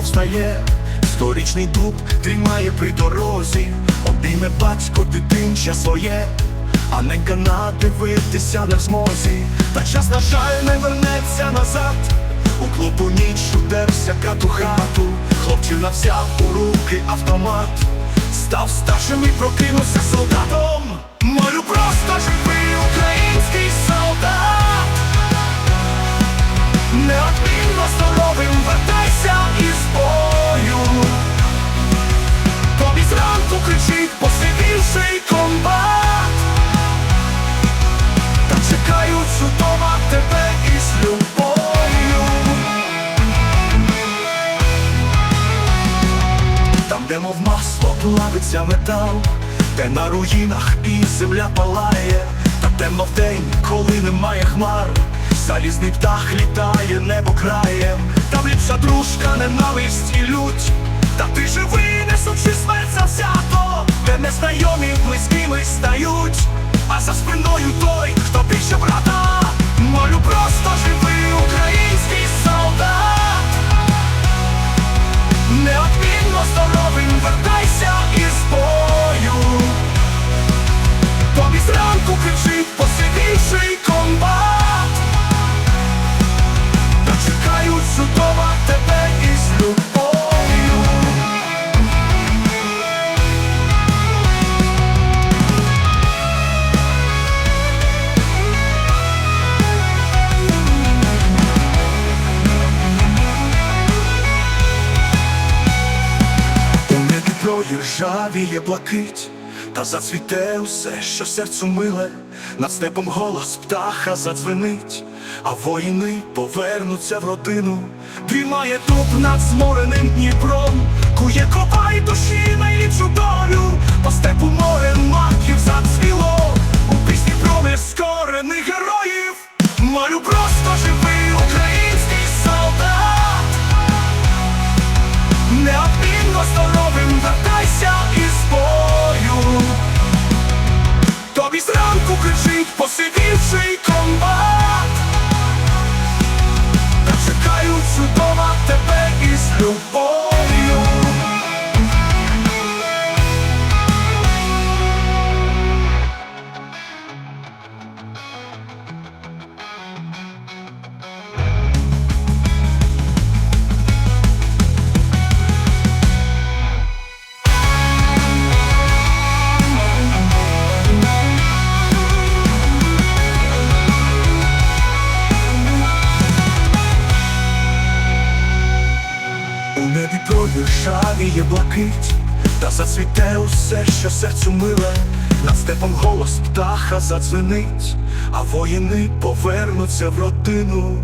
своє, сторічний дуб тримає при дорозі, обійме батько дитинча своє, а ненька надивитися не в змозі, та час, на жаль, не вернеться назад. У клубу ніч удерся кату хату, хлопчина взяв у руки автомат, став старшим і прокинувся солдатом. Молю просто живий український солдат. Плавиться метал, де на руїнах і земля палає, та темно вдень, коли немає хмар, залізний птах літає небо краєм, там ліпша дружка, ненависть і лють, та ти живий, несучи смерть завзято, де незнайомі близькими стають, а за спиною той, хто більше брата, небі проїжджавіє блакить, та зацвіте усе, що серцю миле, над степом голос птаха задзвенить, а воїни повернуться в родину, Дрімає туп над змореним Дніпром, кує копай душі найліпшу долю, по степу море проїжджавіє блакить, та зацвіте усе, що серцю миле, над степом голос птаха задзвенить, а воїни повернуться в родину.